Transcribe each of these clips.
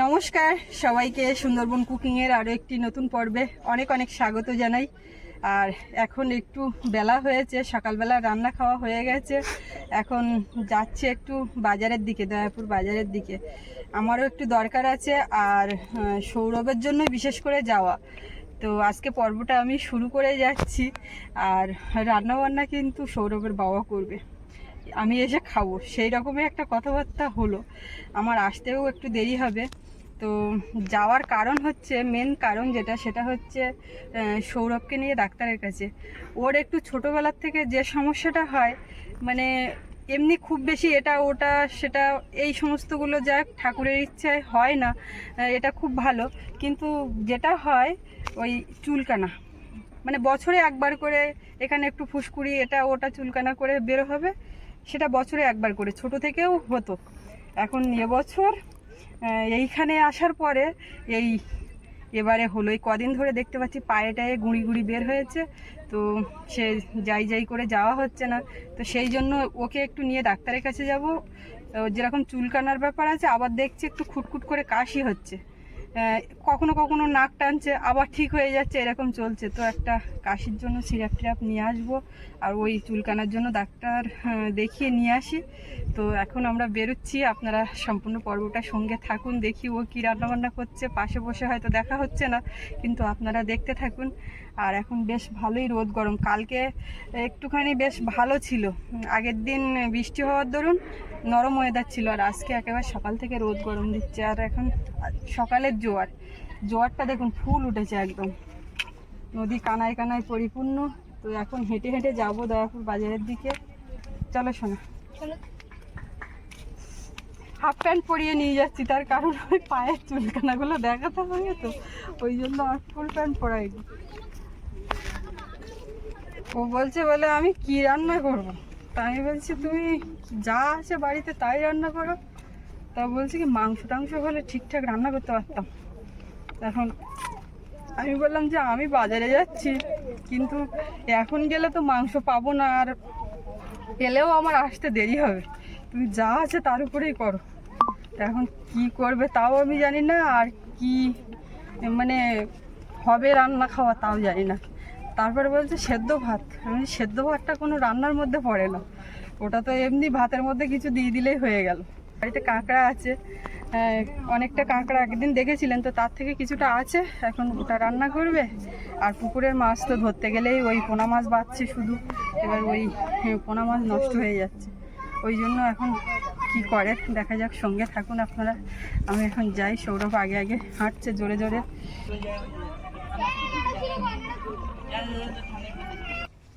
নমস্কার, সবাইকে সুন্দরবন কুকিংয়ের আরও একটি নতুন পর্বে অনেক অনেক স্বাগত জানাই। আর এখন একটু বেলা হয়েছে, সকালবেলা রান্না খাওয়া হয়ে গেছে। এখন যাচ্ছে একটু বাজারের দিকে, দয়াপুর বাজারের দিকে। আমারও একটু দরকার আছে, আর সৌরভের জন্য বিশেষ করে যাওয়া। তো আজকে পর্বটা আমি শুরু করে যাচ্ছি, আর রান্নাবান্না কিন্তু সৌরভের বাবা করবে। আমি এসে খাব, সেই রকমই একটা কথাবার্তা হলো। আমার আসতেও একটু দেরি হবে। তো যাওয়ার কারণ হচ্ছে মেন কারণ যেটা, সেটা হচ্ছে সৌরভকে নিয়ে ডাক্তারের কাছে। ওর একটু ছোটোবেলার থেকে যে সমস্যাটা হয় মানে এমনি খুব বেশি এটা, ওটা, সেটা, এই সমস্তগুলো যা ঠাকুরের ইচ্ছায় হয় না এটা খুব ভালো। কিন্তু যেটা হয়, ওই চুলকানা। মানে বছরে একবার করে এখানে একটু ফুসকুড়ি, এটা, ওটা চুলকানা করে বেরো হবে। সেটা বছরে একবার করে, ছোট থেকেও হতো। এখন এবছর এইখানে আসার পরে এই এবারে হলো, এই কদিন ধরে দেখতে পাচ্ছি পায়ে টায়ে গুঁড়ি গুঁড়ি বের হয়েছে। তো সে যাই যাই করে যাওয়া হচ্ছে না। তো সেই জন্য ওকে একটু নিয়ে ডাক্তারের কাছে যাব। যেরকম চুলকানার ব্যাপার আছে, আবার দেখছি একটু খুটখুট করে কাশি হচ্ছে। কখনো কখনো নাক টানছে, আবার ঠিক হয়ে যাচ্ছে, এরকম চলছে। তো একটা কাশির জন্য সিরাপ টিরাপ নিয়ে আসব, আর ওই চুলকানার জন্য ডাক্তার দেখিয়ে নিয়ে আসি। তো এখন আমরা বেরোচ্ছি, আপনারা সম্পূর্ণ পর্বটা সঙ্গে থাকুন, দেখি ও কী রান্নাবান্না করছে, পাশে বসে হয়তো দেখা হচ্ছে না, কিন্তু আপনারা দেখতে থাকুন। আর এখন বেশ ভালোই রোদ গরম। কালকে একটুখানি বেশ ভালো ছিল। আগের দিন বৃষ্টি হওয়ার দরুন নরম ওয়েদার ছিল আর আজকে একেবারে সকাল থেকে রোদ গরম দিচ্ছে আর এখন সকালের জোয়ার। জোয়ারটা দেখুন ফুল উঠেছে একদম। নদী কানায় কানায় পরিপূর্ণ। তো এখন হেঁটে হেঁটে যাব দয়াপুর বাজারের দিকে। চলো শোনা হাফ প্যান্ট পরিয়ে নিয়ে যাচ্ছি তার কারণ ওই পায়ের চুলকানাগুলো দেখাতে হবে তো। ওই জন্য আর ফুল প্যান্ট পরাইনি। ও বলছে বলে আমি কি রান্না করব? তা আমি বলছি, তুমি যা আছে বাড়িতে তাই রান্না করো। তা বলছি কি, মাংস টাংস হলে ঠিকঠাক রান্না করতে পারতাম। এখন আমি বললাম যে, আমি বাজারে যাচ্ছি, কিন্তু এখন গেলে তো মাংস পাবো না, আর পেলেও আমার আসতে দেরি হবে। তুমি যা আছে তার উপরেই করো। এখন কি করবে তাও আমি জানি না, আর কি মানে হবে রান্না খাওয়া তাও জানি না। তারপরে বলছে সেদ্ধ ভাত। আমি সেদ্ধ ভাতটা কোনো রান্নার মধ্যে পড়ে না। ওটা তো এমনি ভাতের মধ্যে কিছু দিয়ে দিলেই হয়ে গেল। বাড়িতে কাঁকড়া আছে। অনেকটা কাঁকড়া একদিন দেখেছিলেন তো, তার থেকে কিছুটা আছে। এখন ওটা রান্না করবে। আর পুকুরের মাছ তো ধরতে গেলেই ওই পোনা মাছ বাঁচছে শুধু। এবার ওই পোনা মাছ নষ্ট হয়ে যাচ্ছে। ওই জন্য এখন কি করে, দেখা যাক, সঙ্গে থাকুন আপনারা। আমি এখন যাই, সৌরভ আগে আগে হাঁটছে জোরে জোরে।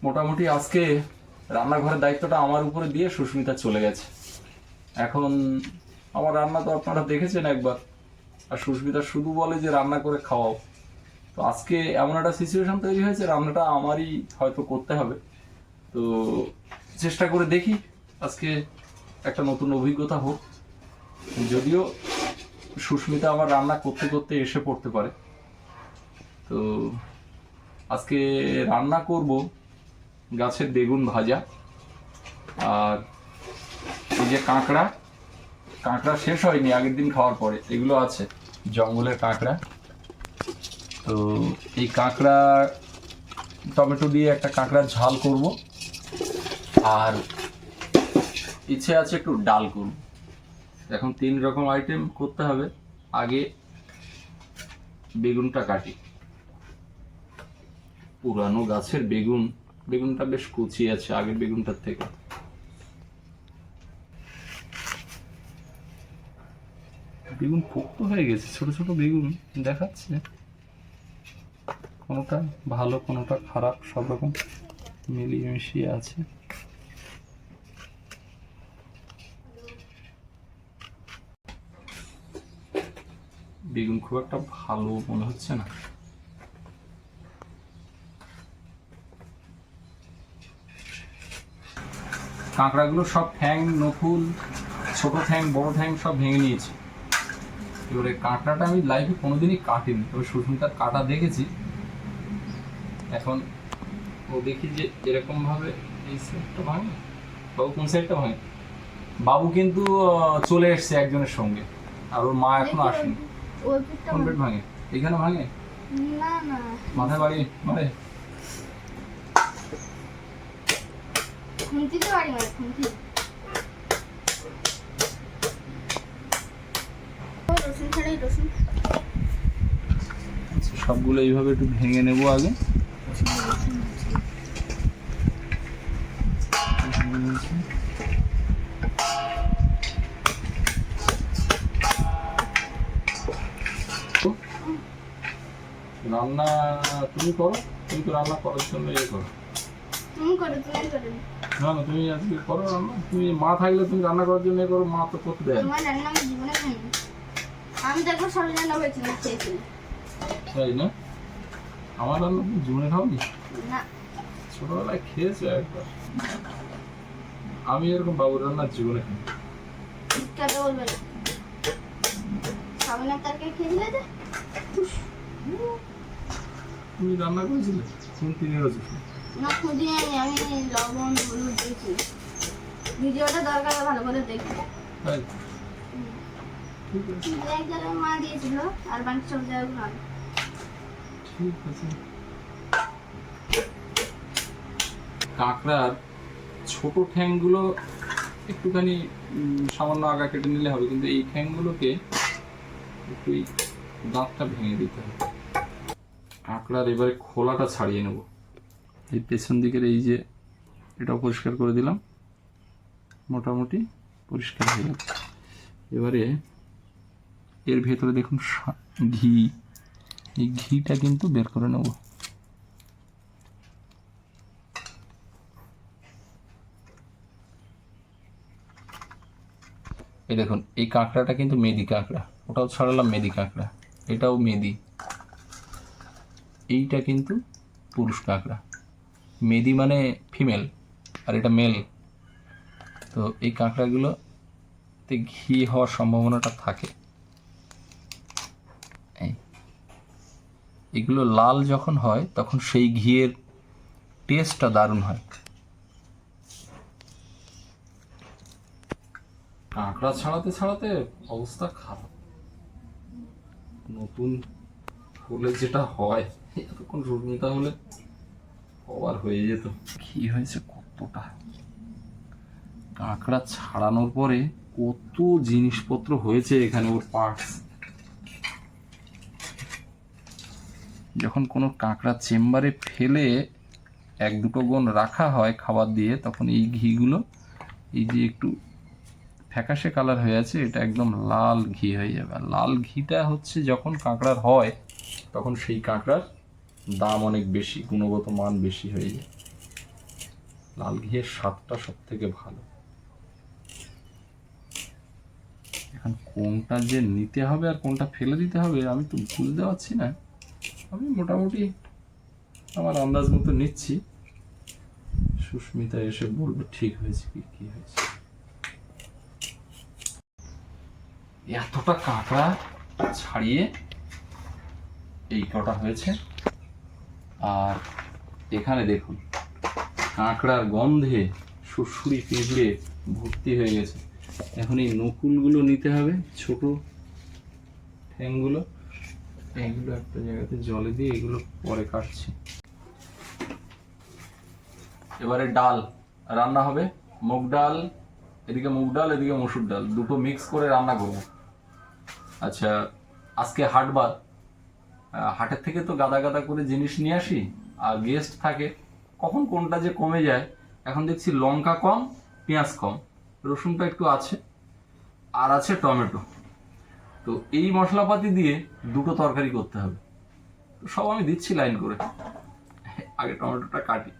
মোটামুটি আজকে রান্নাঘরের দায়িত্বটা আমার উপরে দিয়ে সুস্মিতা চলে গেছে। এখন আমার রান্না তো আপনারা দেখেছেন একবার। আর সুস্মিতা শুধু বলে যে রান্না করে খাওয়াও। তো আজকে এমন একটা সিচুয়েশন তৈরি হয়েছে, রান্নাটা আমারই হয়তো করতে হবে। তো চেষ্টা করে দেখি, আজকে একটা নতুন অভিজ্ঞতা হোক। যদিও সুস্মিতা আমার রান্না করতে করতে এসে পড়তে পারে। তো আজকে রান্না করব গাছের বেগুন ভাজা। আর এই যে কাঁকড়া কাঁকড়া শেষ হয়নি, আগের দিন খাওয়ার পরে। এগুলো আছে, জঙ্গলের কাঁকড়া। তো এই কাঁকড়া, টমেটো দিয়ে একটা কাঁকড়ার ঝাল করব। আর ইচ্ছে আছে একটু ডাল করব। এখন তিন রকম আইটেম করতে হবে। আগে বেগুনটা কাটি। পুরানো গাছের বেগুন, বেগুনটা বেশ কচি আছে আগের বেগুনটার থেকে। বেগুন পোক্ত হয়ে গেছে, ছোট ছোট বেগুন দেখাচ্ছে। কোনোটা ভালো, কোনোটা খারাপ, সব রকম মিলিয়ে মিশিয়ে আছে। বেগুন খুব একটা ভালো মনে হচ্ছে না। কাঁকড়াগুলো সব ঠ্যাং নকুল ছোট ঠ্যাং বড় ঠ্যাং সব ভেঙে নিয়েছি। এবারে কাঁকড়াটা আমি লাইফে কোনোদিনই কাটিনি। তবে সুস্মিতার কাটা দেখেছি। এখন ও দেখি যে এরকম ভাবে এই সাইডটা ভাঙে। বাবু কোন সাইডটা ভাঙে? বাবু কিন্তু চলে এসছে একজনের সঙ্গে। আর ওর মা এখনও আসেনি। কোন বেড ভাঙে? এখানে ভাঙে? না না। মাথায় বাড়ি মারে আচ্ছা, সবগুলো এইভাবে একটু ভেঙে নেব আগে। রান্না তুমি করো তুমি তো রান্না করার জন্য ইয়ে করো। তুমি করে তুমি করে। না না তুমি আজকে করো রান্না। তুমি মা থাকলে তুমি রান্না করার জন্য করো মা তো করতে দেয় তোমার রান্না আমি জীবনে খাইনি। আমি তো একবার সরল রান্না খেয়েছিলাম তাই না? আমার রান্না তুমি জীবনে খাওনি? না। ছোটবেলায় খেয়েছো একবার। আমি এরকম বাবুর রান্না জীবনে খাই বলবে না? সাবিনার তরকারি খেয়েছিলে তুমি রান্না করেছিলে? তুমি তিন রয়েছে না খুঁজি আমি আমি লবণ হলুদ দিয়েছি ভিডিওটা দরকার হলে ভালো করে দেখি তাই? ঠিক আছে এক জায়গায় মা দিয়েছিল আর বাকি সব জায়গাগুলো ঠিক আছে। কাঁকড়ার ছোট ঠ্যাংগুলো একটুখানি সামান্য আগা কেটে নিলে হবে কিন্তু এই ঠ্যাংগুলোকে একটু দাঁতটা ভেঙে দিতে হবে। কাঁকড়ার এবারে খোলাটা ছাড়িয়ে নেব। এই পেছন দিকের এই যে এটাও পরিষ্কার করে দিলাম। মোটামুটি পরিষ্কার হয়ে গেল এবারে এর ভেতরে দেখুন ঘি। এই ঘিটা কিন্তু বের করে নেব। এই দেখুন, এই কাঁকড়াটা কিন্তু মেদি কাঁকড়া। ওটাও ছাড়ালাম মেদি কাঁকড়া। এটাও মেদি। এইটা কিন্তু পুরুষ কাঁকড়া। মেদি মানে ফিমেল আর এটা মেল তো এই কাঁকড়াগুলোতে ঘি হওয়ার সম্ভাবনাটা থাকে। এগুলো লাল যখন হয়, তখন সেই ঘিয়ের টেস্টটা দারুণ হয়। কাঁকড়া ছাড়াতে ছাড়াতে অবস্থা খারাপ। নতুন হলে যেটা হয়, এতক্ষণ রুটমিটা হলে কবার হয়ে যেত। ঘি হয়েছে কতটা? কাঁকড়া ছাড়ানোর পরে কত জিনিসপত্র হয়েছে এখানে ওর পার্টস যখন কোনো কাঁকড়া চেম্বারে ফেলে এক দুটো গুণ রাখা হয় খাবার দিয়ে, তখন এই ঘিগুলো, এই যে একটু ফ্যাকাশে কালার হয়ে আছে, এটা একদম লাল ঘি হয়ে যাবে। আর লাল ঘিটা হচ্ছে যখন কাঁকড়ার হয়, তখন সেই কাঁকড়ার দাম অনেক বেশি, গুণগত মান বেশি হয়ে যায়। লাল ঘিয়ের স্বাদটা সব থেকে ভালো। এখন কোনটা যে নিতে হবে আর কোনটা ফেলে দিতে হবে, আমি তো বুঝতে পারছি না। আমি মোটামুটি আমার আন্দাজ মতো নিচ্ছি। সুস্মিতা এসে বলবে, ঠিক হয়েছে কি কি হয়েছে? এতটা কাঁকড়া ছাড়িয়ে এই কটা হয়েছে। আর এখানে দেখুন, কাঁকড়ার গন্ধে সুরসুরি পিঁপড়ে ভর্তি হয়ে গেছে। এখন এই নকুলগুলো নিতে হবে, ছোট ঠ্যাংগুলো। এইগুলো একটা জায়গাতে জলে দিয়ে এগুলো পরে কাটছি। এবারে ডাল, রান্না হবে মুগ ডাল, এদিকে মুগ ডাল, এদিকে মসুর ডাল। দুটো মিক্স করে রান্না করব। আচ্ছা আজকে হাটবার হাটের থেকে তো গাদা গাদা করে জিনিস নিয়ে আসি, আর গেস্ট থাকে। কখন কোনটা যে কমে যায়, এখন দেখছি লঙ্কা কম, পেঁয়াজ কম, রসুনটা একটু আছে, আর আছে টমেটো। তো এই মশলাপাতি দিয়ে দুটো তরকারি করতে হবে। তো সব আমি দিচ্ছি লাইন করে। আগে টমেটোটা কাটি।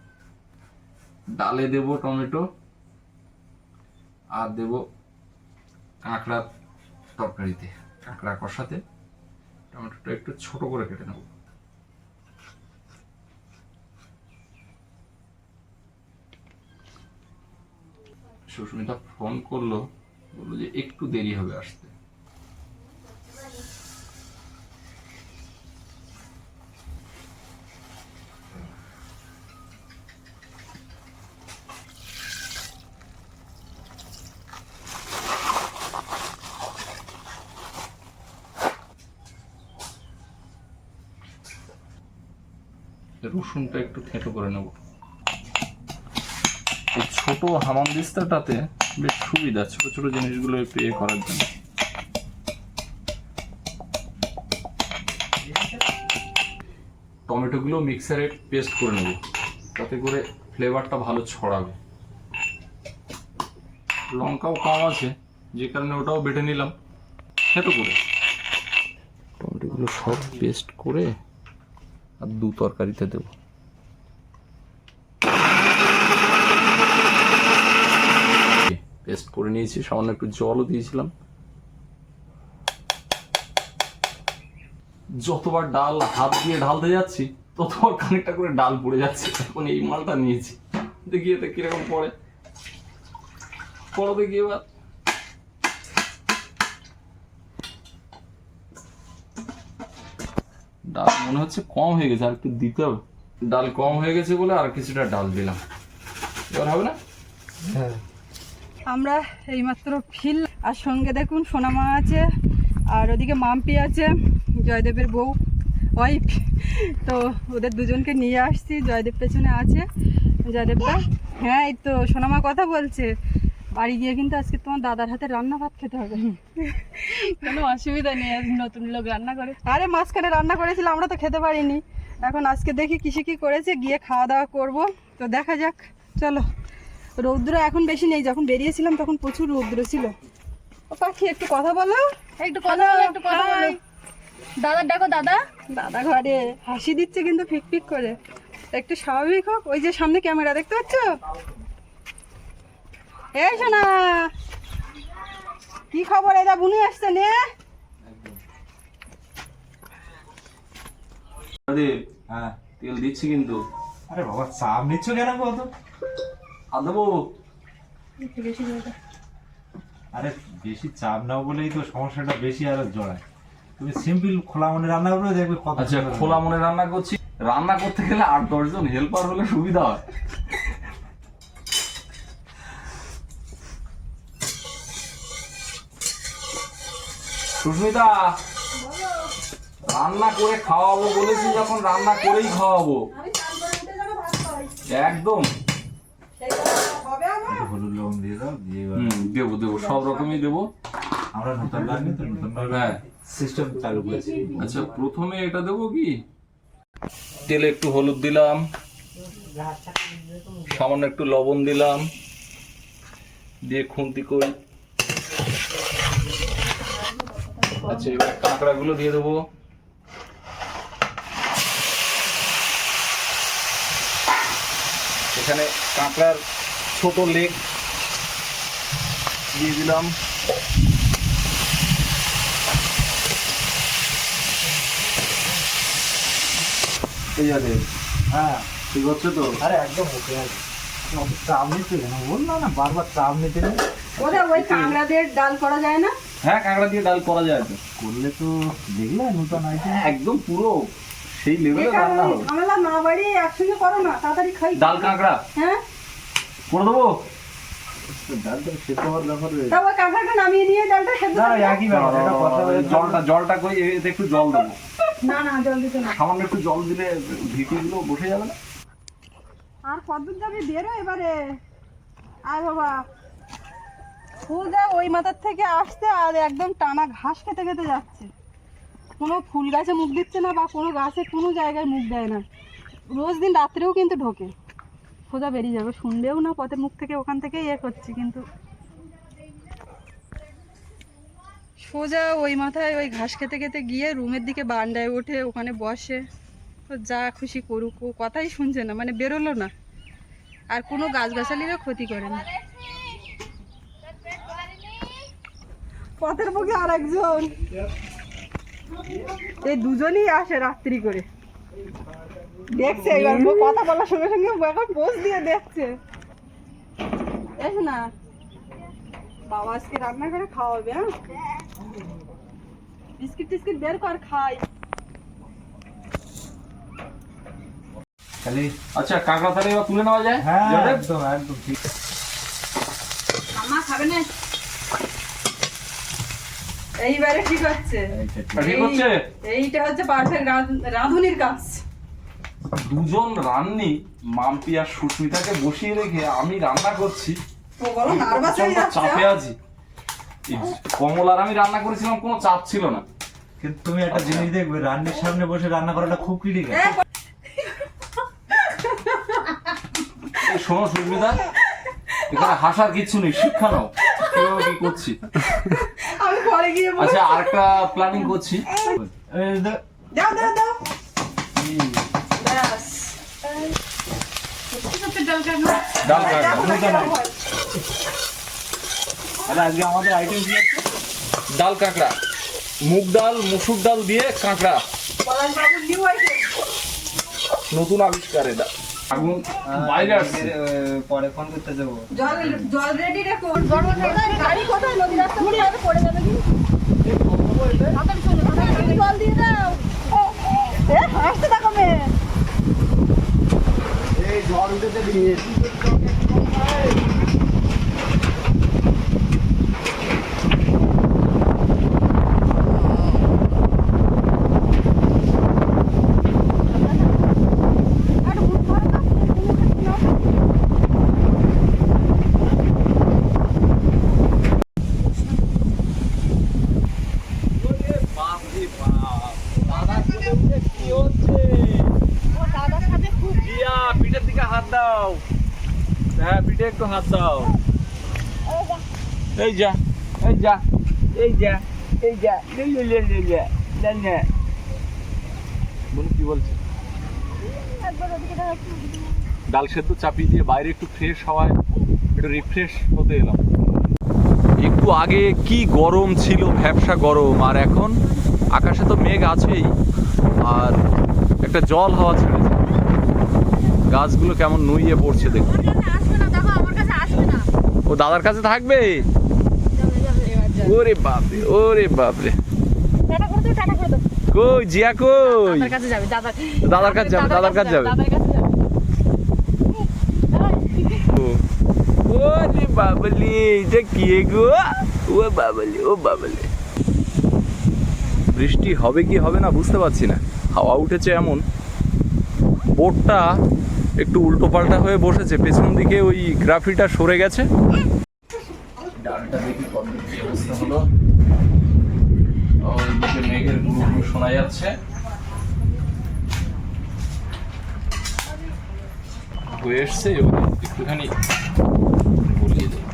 ডালে দেব টমেটো, আর দেব কাঁকড়ার তরকারিতে, কাঁকড়া কষাতে। টমেটোটা একটু ছোট করে কেটে নেব। সুস্মিতা ফোন করল, বলল যে একটু দেরি হবে আসতে। রসুনটা একটু থেঁতো করে নেব। এই ছোট হামাম দিস্তাটাতে বেশ সুবিধা ছোট ছোট জিনিসগুলো একটু এ করার জন্য। টমেটোগুলো মিক্সারে পেস্ট করে নেব তাতে করে ফ্লেভারটা ভালো ছড়াবে। লঙ্কাও কম আছে যে কারণে ওটাও বেটে নিলাম খেতো করে। টমেটোগুলো সব পেস্ট করে আর দু তরকারিতে দেবো। পেস্ট করে নিয়েছি, সামান্য একটু জলও দিয়েছিলাম। যতবার ডাল হাত দিয়ে ঢালতে যাচ্ছি, ততবার খানিকটা করে ডাল পড়ে যাচ্ছে। এখন এই মালটা নিয়েছি। দেখি এতে কীরকম পড়ে। পড়ো দেখি এবার। ডাল মনে হচ্ছে কম হয়ে গেছে আর একটু দিতে হবে। ডাল কম হয়ে গেছে বলে আর কিছুটা ডাল দিলাম। এবার হবে না? আমরা এইমাত্র ফিল আর সঙ্গে দেখুন সোনামা আছে আর ওদিকে মাম্পি আছে জয়দেবের বউ ওয়াইফ তো ওদের দুজনকে নিয়ে আসছি জয়দেব পেছনে আছে। জয়দেবটা হ্যাঁ এই তো সোনামা কথা বলছে। বাড়ি গিয়ে কিন্তু আজকে তোমার দাদার হাতে রান্না ভাত খেতে হবে। কোনো অসুবিধা নেই আজ নতুন লোক রান্না করে। আরে মাঝখানে রান্না করেছিল আমরা তো খেতে পারিনি। এখন আজকে দেখি কিসে কি করেছে গিয়ে খাওয়া দাওয়া করব। তো দেখা যাক চলো। রৌদ্র এখন বেশি নেই যখন বেরিয়েছিলাম তখন প্রচুর রৌদ্র ছিল। ও পাখি একটু কথা বলো। একটু কথা বলো একটু কথা বলো। দাদা দেখো দাদা। দাদা ঘরে হাসি দিচ্ছে কিন্তু ফিক ফিক করে। একটু স্বাভাবিক হোক ওই যে সামনে ক্যামেরা দেখতে পাচ্ছ? এই শোনা কি খবর? এদা বুনি আসছে নে। হ্যাঁ তেল দিচ্ছি কিন্তু। আরে বাবা চাপ নিচ্ছ কেন কত আর বেশি চাপ নাও বলেই তো সমস্যাটা বেশি আরও জড়ায়। তুমি সিম্পল খোলা মনে রান্না করে দেখবে কত আচ্ছা খোলা মনে রান্না করছি। রান্না করতে গেলে আট দশজন হেল্পার হলে সুবিধা হয়। সুস্মিতা রান্না করে খাওয়াবো বলেছি যখন রান্না করেই খাওয়াবো। একদম। হলুদ লবণ দিয়ে দাও দেবো দেবো সব রকমই দেবো। আমরা নতুন লাগবে তো নতুন হ্যাঁ। সিস্টেম চালু করেছি। আচ্ছা প্রথমে এটা দেবো কি? তেলে একটু হলুদ দিলাম। সামান্য একটু লবণ দিলাম। দিয়ে খুন্তি করি আচ্ছা এবার কাঁকড়াগুলো দিয়ে দেবো। এখানে কাঁকড়ার ছোট লেগ দিয়ে দিলাম। এই যাবে হ্যাঁ ঠিক হচ্ছে তো? আরে একদম ওকে আছে চাপ নিচ্ছে কেন বল না না বারবার চাপ নিতে ওই কাঁকড়াদের ডাল করা যায় না? হ্যাঁ কাঁকড়া দিয়ে ডাল করা যায় করলে তো দেখলে নতুন আইটেম। একদম পুরো সেই লেভেলে রান্না হবে। ঝামেলা না বাড়িয়ে একসঙ্গে করো না তাড়াতাড়ি খাই। ডাল কাঁকড়া? হ্যাঁ। করে দেবো? ডালটা সেদ্ধ হওয়ার ব্যাপার রয়েছে। তা কাঁকড়াটা নামিয়ে নিয়ে ডালটা সেদ্ধ না একই ব্যাপার এটা কথা জলটা জলটা এতে একটু জল দেবো। না না জল দিতে না। সামান্য একটু জল দিলে ভিটিগুলো বসে যাবে না? আর কতদূর যাবি? বেরো এবারে। আয় বাবা। যা ওই মাথার থেকে আসতে আর একদম টানা ঘাস খেতে খেতে যাচ্ছে। কোনো ফুল গাছে মুখ দিচ্ছে না বা কোনো গাছে কোনো জায়গায় মুখ দেয় না। রোজ দিন রাত্রেও কিন্তু ঢোকে। সোজা বেরিয়ে যাবে। শুনবেও না, পথের মুখ থেকে ওখান থেকে ইয়ে করছে কিন্তু। সোজা ওই মাথায় ওই ঘাস খেতে খেতে গিয়ে রুমের দিকে বান্ডায় ওঠে, ওখানে বসে। তো যা খুশি করুক, ও কথাই শুনছে না মানে বেরোলো না। আর কোনো গাছগাছালিরও ক্ষতি করে না। পথের মুখে আর একজন এই দুজনই আসে রাত্রি করে। দেখছে এবার কথা বলার সঙ্গে সঙ্গে এখন পোজ দিয়ে দেখছে। এসো না বাবা আজকে রান্না করে খাওয়াবে হ্যাঁ? বিস্কিট টিস্কিট বের কর খাই। আচ্ছা কাঁকড়া তাহলে এবার তুলে নেওয়া যায়? হ্যাঁ একদম একদম ঠিক। আমা খাবে না? এইবারে ঠিক হচ্ছে। এইটা ঠিক। হচ্ছে? এই- এইটা হচ্ছে পারফেক্ট রাঁধুনির কাজ। দুজন রান্নি মাম্পি আর সুস্মিতাকে বসিয়ে রেখে আমি রান্না করছি। চাপে আছি। এই কমল আর আমি রান্না করেছিলাম কোনো চাপ ছিল না। কিন্তু তুমি একটা জিনিস দেখবে রান্নির সামনে বসে রান্না করাটা খুব ক্রিটিক্যাল শোনো সুস্মিতা এখানে হাসার কিছু নেই শিক্ষা নাও। কি করছি? পরে গিয়ে। আচ্ছা আরেকটা প্ল্যানিং করছি। দাও দাও দাও। ব্যাস। ডাল কাঁকড়া। আজকে আমাদের আইটেম কি আছে? ডাল কাঁকড়া। মুগ ডাল মুসুর ডাল দিয়ে কাঁকড়া। নতুন আবিষ্কার এটা। আগুন বাইরে আসছে। পরে ফোন করতে যাব। জল জল রেডি রেখো। গাড়ি কোথায়? নদী রাস্তা পড়ে যাবে কি? জল দিয়ে দাও হাসতে থাকো মেয়ে পিঠের দিকে হাত দাও হ্যাঁ পিঠে একটু হাত দাও এই যা এই যা এই যা এই যা, লে লে লে লে কি বলছে? ডাল সেদ্ধ চাপিয়ে দিয়ে বাইরে একটু ফ্রেশ হওয়ায়, একটু রিফ্রেশ হতে এলাম। একটু আগে কি গরম ছিল, ভ্যাবসা গরম, আর এখন আকাশে তো মেঘ আছেই, আর একটা জল হাওয়া ছেড়েছে। গাছগুলো কেমন নুইয়ে পড়ছে দেখুন। ও দাদার কাছে থাকবে? ওরে বাপরে ওরে বাপরে। কই জিয়া কই? দাদার কাছে যাবে দাদা দাদার কাছে যাবে ওরে বাবলি এটা কি গো? ও বাবলি ও বাবলি। বৃষ্টি হবে কি হবে না বুঝতে পারছি না। হাওয়া উঠেছে এমন। বোটটা একটু উল্টো পাল্টা হয়ে বসেছে পেছন দিকে ওই গ্রাফিটা সরে গেছে। ডালটা দেখি মেঘেরগুলো শোনা যাচ্ছে। হয়ে এসছে এবার একটুখানি বলিয়ে দেবো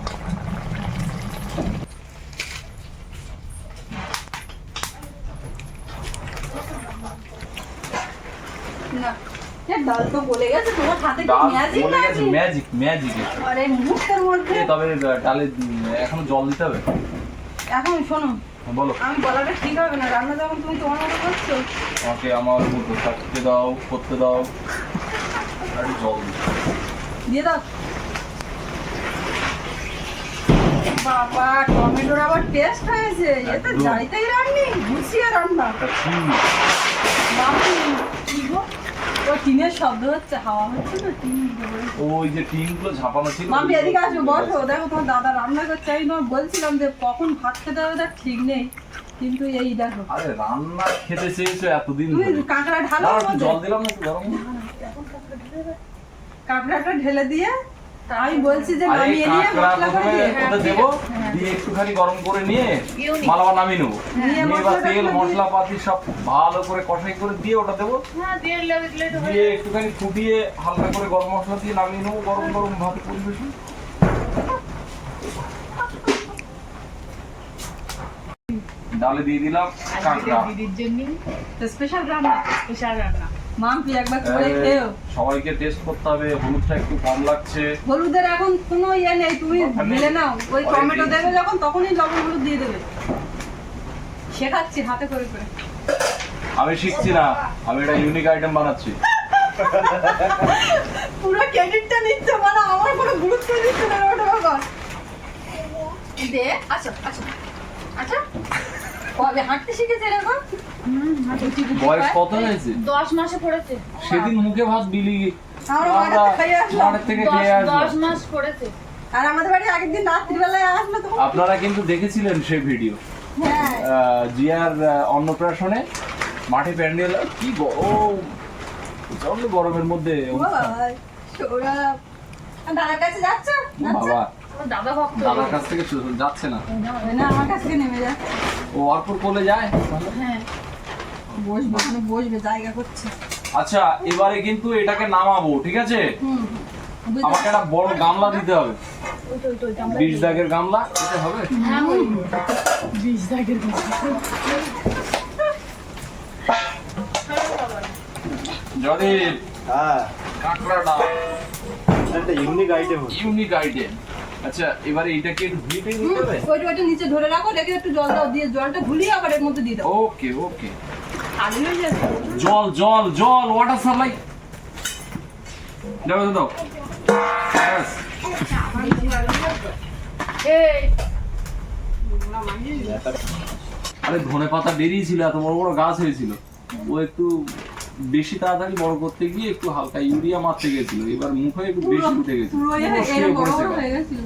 না এ ডাল তো বলে গেছে তোমার হাতে কি ম্যাজিক বলে গেছে ম্যাজিক ম্যাজিক আরে মুখের মধ্যে। তবে ডালে এখনও জল দিতে হবে? এখন শোনো হ্যাঁ, বলো। আমি বলাটা ঠিক হবে না রান্না যখন তুমি তোমার মতো করছ। আমাকে আমার মতো থাকতে দাও করতে দাও। আর জল দিয়ে দাও। বাবা টমেটোর আবার টেস্ট হয়েছে। এ তো একদম। যাইতেই রান্নি গুছিয়ে রান্না। বাপরে, কি গো? ও টিনের শব্দ হচ্ছে হাওয়া হচ্ছে না টিন ওই যে টিনগুলো ঝাপানো ছিল মাম্পি এদিকে আসো বসো দেখো তোমার দাদা রান্না করছে। আমি তোমার বলছিলাম যে কখন ভাত খেতে হবে তার ঠিক নেই। কিন্তু এই দেখো। আরে রান্না খেতে চেয়েছো এতদিন তুমি কাঁকড়া ঢালো দাঁড়াও, ওর একটু মধ্যে। জল দিলাম না গরম। কাঁকড়াটা ঢেলে দিয়ে আমি বলছি যে নামিয়ে নিয়ে মশলা করে দিয়ে ওটা দেবো দিয়ে একটুখানি গরম করে নিয়ে মালাবা নামিয়ে নেব। নিয়ে এবার তেল মশলা পাতি সব ভালো করে কষাই করে দিয়ে ওটা দেবো। হ্যাঁ দিয়ে লেবে দিলে তো দিয়ে একটুখানি ফুটিয়ে হালকা করে গরম মশলা দিয়ে নামিয়ে নেব গরম গরম ভাত পরিবেশন। ডালে দিয়ে দিলাম কাঁকড়া। দিদির জন্য স্পেশাল রান্না স্পেশাল রান্না। মাম্পি একবার করে খেও সবাইকে টেস্ট করতে হবে হলুদটা একটু কম লাগছে। হলুদের এখন কোনো ইয়ে নেই তুমি। ঢেলে নাও। ওই টমেটো দেবে যখন তখনই লবণ হলুদ দিয়ে দেবে। শেখাচ্ছি হাতে করে করে। আমি শিখছি না আমি এটা ইউনিক আইটেম বানাচ্ছি। পুরো ক্রেডিটটা নিচ্ছে মানে আমার কোনো গুরুত্ব দিচ্ছে না ওটা বাবা। দে আচ্ছা আচ্ছা। আচ্ছা। কবে হাঁটতে শিখেছে এরকম? বয়স কত হয়েছে? দশ মাসে পড়েছে। সেদিন মুখে ভাত বিলি থেকে দশ মাস পড়েছে। আর আমাদের বাড়ি আগের দিন রাত্রিবেলায় আসলো আপনারা কিন্তু দেখেছিলেন সেই ভিডিও। হ্যাঁ। জিয়ার অন্নপ্রাশনে মাঠে প্যান্ডেল কি গরম গরমের মধ্যে দাদার কাছে যাচ্ছ? বাবা। দাদা ভক্ত। দাদার কাছ থেকে যাচ্ছে না। না আমার কাছ থেকে নেমে যায় ও অর্পর কোলে যায়? হ্যাঁ। বসবে ওখানে বসবে জায়গা করছে। আচ্ছা এবারে কিন্তু এটাকে নামাবো ঠিক আছে? আমাকে একটা বড় গামলা দিতে হবে। তো আমরা বিশ দাগের গামলা এটা হবে? হ্যাঁ বিশ দাগের যদি হ্যাঁ। কাঁকড়াটা। একটা ইউনিক আইটেম ইউনিক আইটেম আচ্ছা এবারে এটাকে একটু নিতে হবে? নিচে ধরে রাখো রেখে একটু জল দাও দিয়ে জলটা ভুলিয়ে আবার এর মধ্যে দিয়ে দাও। ওকে ওকে। হয়ে জল জল জল ওয়াটার সাপ্লাই দাও দাও, আরে ধনে পাতা বেরিয়েছিল এত বড় বড় গাছ হয়েছিল। ও একটু বেশি তাড়াতাড়ি বড় করতে গিয়ে একটু হালকা ইউরিয়া মারতে গেছিল। এবার মুখে একটু বেশি উঠে গেছে। গেছিল।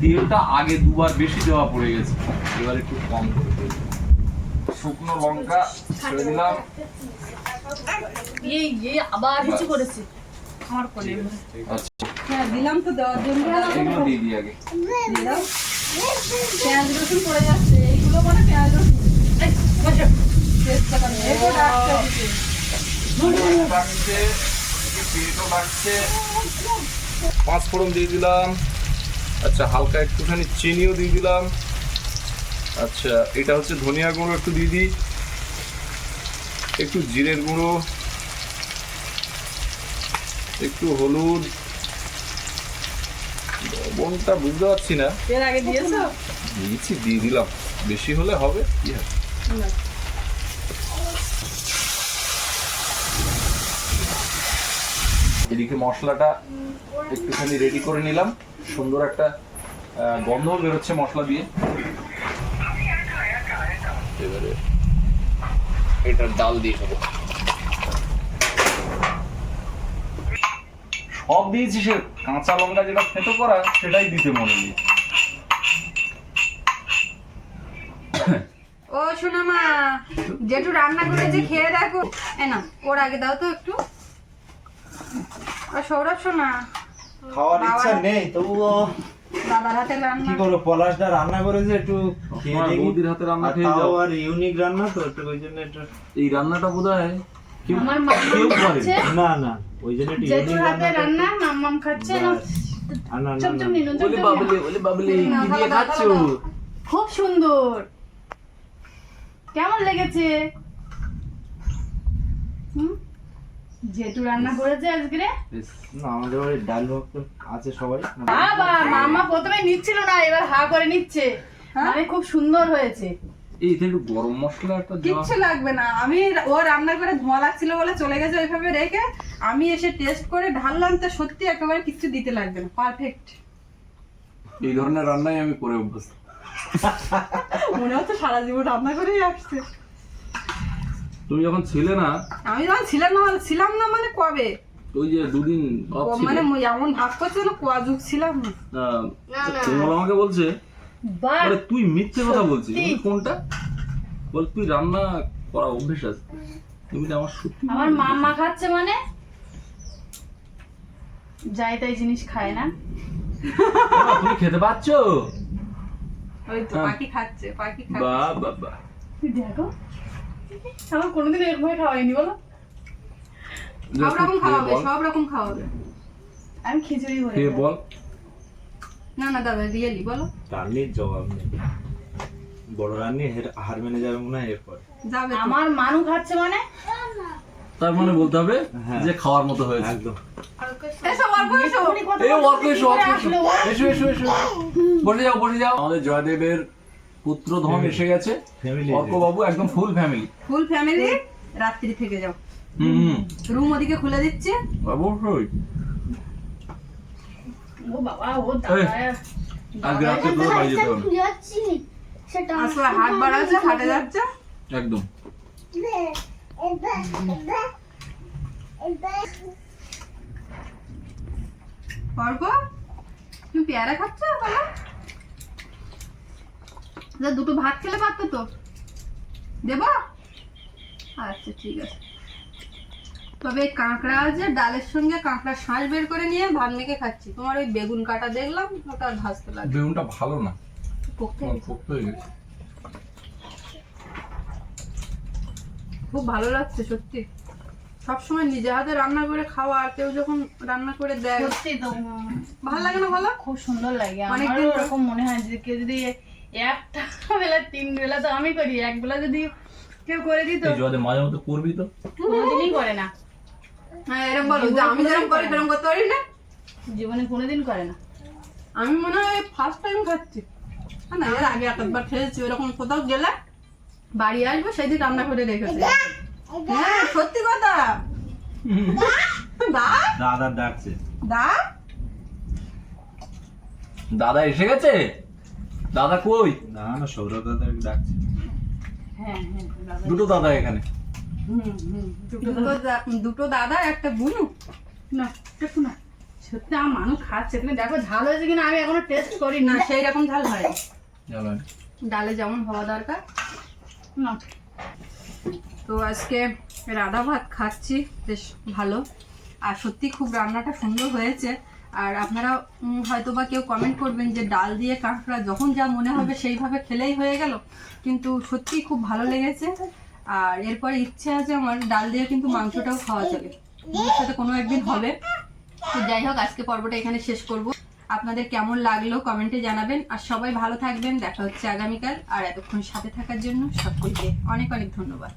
তেলটা আগে দুবার বেশি দেওয়া পড়ে গেছে। এবার একটু কম। করে দিই। শুকনো লঙ্কা ছেড়ে দিলাম। এই এই আবার কিছু করেছে। আমার কোলে। আচ্ছা হ্যাঁ দিলাম তো দেওয়ার জন্য। এগুলো দিয়ে দিই আগে। দিয়ে পেঁয়াজ রসুন পড়ে যাচ্ছে। এইগুলো মানে পেঁয়াজ রসুন। পাঁচ ফোড়ন দিয়ে দিলাম। আচ্ছা হালকা একটুখানি চিনিও দিয়ে দিলাম। আচ্ছা এটা হচ্ছে ধনিয়া গুঁড়ো একটু দিয়ে দিই। একটু জিরের গুঁড়ো। একটু হলুদ। লবণটা বুঝতে পারছি না। এর আগে দিয়েছ? দিয়েছি দিয়ে দিলাম। বেশি হলে হবে কি এদিকে মশলাটা একটুখানি রেডি করে নিলাম। সুন্দর একটা গন্ধ বেরোচ্ছে মশলা দিয়ে এবারে এটার ডাল দিয়ে দেবো। সব দিয়েছি সে কাঁচা লঙ্কা যেটা থেতো করা সেটাই দিতে মনে নেই। ও শোনা মা যেটু রান্না করেছে খেয়ে দেখো। এ না ওর আগে দাও তো একটু। আর সৌরভ শোনা খাওয়ার ইচ্ছা নেই তবুও দাদার হাতে রান্না কি পলাশদা রান্না করেছে একটু খেয়ে তোমার দেখি। বৌদির হাতে রান্না খেয়ে যাও। আর ইউনিক রান্না তো একটু ওই জন্য একটু এই রান্নাটা বোধ হয় কেউ কেউ করে না না ওই জন্য একটু ইউনিক রান্না রান্না মাম্মাম খাচ্ছে না। বাবলি বাবলি কি দিয়ে খাচ্ছ? খুব সুন্দর। কেমন লেগেছে? হুম? জেঠু রান্না করেছে আজকে? না আমাদের বাড়ির ডাল ভক্ত আছে সবাই। বাবা মামা প্রথমে নিচ্ছিল না এবার হা করে নিচ্ছে। হ্যাঁ? মানে খুব সুন্দর হয়েছে। একটু গরম মশলা একটা কিচ্ছু লাগবে না। আমি ও রান্না করে ধোঁয়া লাগছিল বলে চলে গেছে ওইভাবে রেখে। আমি এসে টেস্ট করে ঢাললাম তো সত্যি একেবারে কিচ্ছু দিতে লাগবে না। পারফেক্ট এই ধরনের রান্নাই আমি করে অভ্যস্ত। মনে হচ্ছে সারা জীবন রান্না করেই আসছে। তুমি যখন ছিলে না আমি যখন ছিলাম না ছিলাম না মানে কবে? ওই যে দুদিন অফ ছিল। মানে এমন ভাব করছে না কোয়া যুগ ছিলাম না। না, না। কোমল আমাকে বলছে বাহ! বলে তুই মিথ্যে কথা বলছিস। কোনটা বল তুই রান্না করা অভ্যেস আছে। তুমি আমার সত্যি আমার মাম্মা খাচ্ছে মানে? যাই তাই জিনিস খায় না। তুমি খেতে পাচ্ছ ওই তো হ্যাঁ। পাখি খাচ্ছে পাখি খাচ্ছে। বা বাবা তুই দেখো। আমার কোনোদিন এরকম খাওয়াইনি বলো। সব রকম খাওয়াবে সব রকম খাওয়াবে। আমি খিচুড়ি করে বল। না না দাদা রিয়েলি বলো। রান্নির জবাব নেই। বড় রান্নি হার মেনে যাবে মনে হয় এরপর। যাবে আমার মানু খাচ্ছে মানে? তার মানে বলতে হবে হ্যাঁ। যে খাওয়ার মতো হয়েছে। একদম। এসো। বসে যাও বসে যাও। আমাদের জয়দেবের পুত্র ধন এসে গেছে। অর্ক বাবু একদম ফুল ফ্যামিলি ফুল ফ্যামিলি রাত্রি থেকে যাও। হুম রুম ওদিকে খুলে দিচ্ছে। অবশ্যই ও বাবা ও দাদা। আজকে রাত্রে পুরো বাড়ি যেতে হবে। সেটা আসলে হাট বাড়াচ্ছে হাটে যাচ্ছে। একদম। অর্ক তুমি পেয়ারা খাচ্ছ বাবা দুটো ভাত খেলে পারতো তো। দেব? আচ্ছা ঠিক আছে। তবে কাঁকড়া যে ডালের সঙ্গে কাঁকড়া শাঁস বের করে নিয়ে ভাত মেখে খাচ্ছি। তোমার ওই বেগুন কাটা দেখলাম ওটা আর ভাজতে লাগে বেগুনটা ভালো না। খুব ভালো লাগছে সত্যি। সবসময় নিজে হাতে রান্না করে খাওয়া আর কেউ যখন রান্না করে দেয় সত্যি তো। ভালো লাগে না বলো? খুব সুন্দর লাগে। অনেকদিন ওরকম মনে হয় যে কেউ যদি একটা বেলা তিন বেলা তো আমি করি এক বেলা যদি কেউ করে দিত। যদি মাঝে মধ্যে করবি তো? কোনোদিনই করে না। হ্যাঁ এরকম বলো যে আমি যেরকম করি সেরকম করতে পারি না? জীবনে কোনোদিন করে না। আমি মনে হয় ফার্স্ট টাইম খাচ্ছি। না এর আগে একবার খেয়েছি ওরকম কোথাও গেলে বাড়ি আসব সেদিন রান্না করে রেখেছি। হ্যাঁ সত্যি কথা। দা দাদা? ডাকছে। দা দাদা এসে গেছে? দাদা কই? না না সৌরভ দাদা ডাকছে। হ্যাঁ হ্যাঁ দুটো দাদা এখানে। হুম, হুম। দুটো দাদা। একটা বুনু। না দেখো না সত্যি আমার মানুষ খাচ্ছে। তুমি দেখো ঝাল হয়েছে কিনা আমি এখনও টেস্ট করি না সেই রকম ঝাল হয়। ডালে যেমন হওয়া দরকার। না। তো আজকে রাধা ভাত খাচ্ছি বেশ ভালো। আর সত্যি খুব রান্নাটা সুন্দর হয়েছে। আর আপনারা হয়তো বা কেউ কমেন্ট করবেন যে ডাল দিয়ে কাঁকড়া যখন যা মনে হবে সেইভাবে খেলেই হয়ে গেল। কিন্তু সত্যি খুব ভালো লেগেছে। আর এরপরে ইচ্ছে আছে আমার ডাল দিয়ে কিন্তু মাংসটাও খাওয়া যাবে। ভবিষ্যতে কোনো একদিন হবে। তো যাই হোক আজকে পর্বটা এখানে শেষ করব। আপনাদের কেমন লাগল কমেন্টে জানাবেন। আর সবাই ভালো থাকবেন। দেখা হচ্ছে আগামীকাল। আর এতক্ষণ সাথে থাকার জন্য সকলকে অনেক অনেক ধন্যবাদ।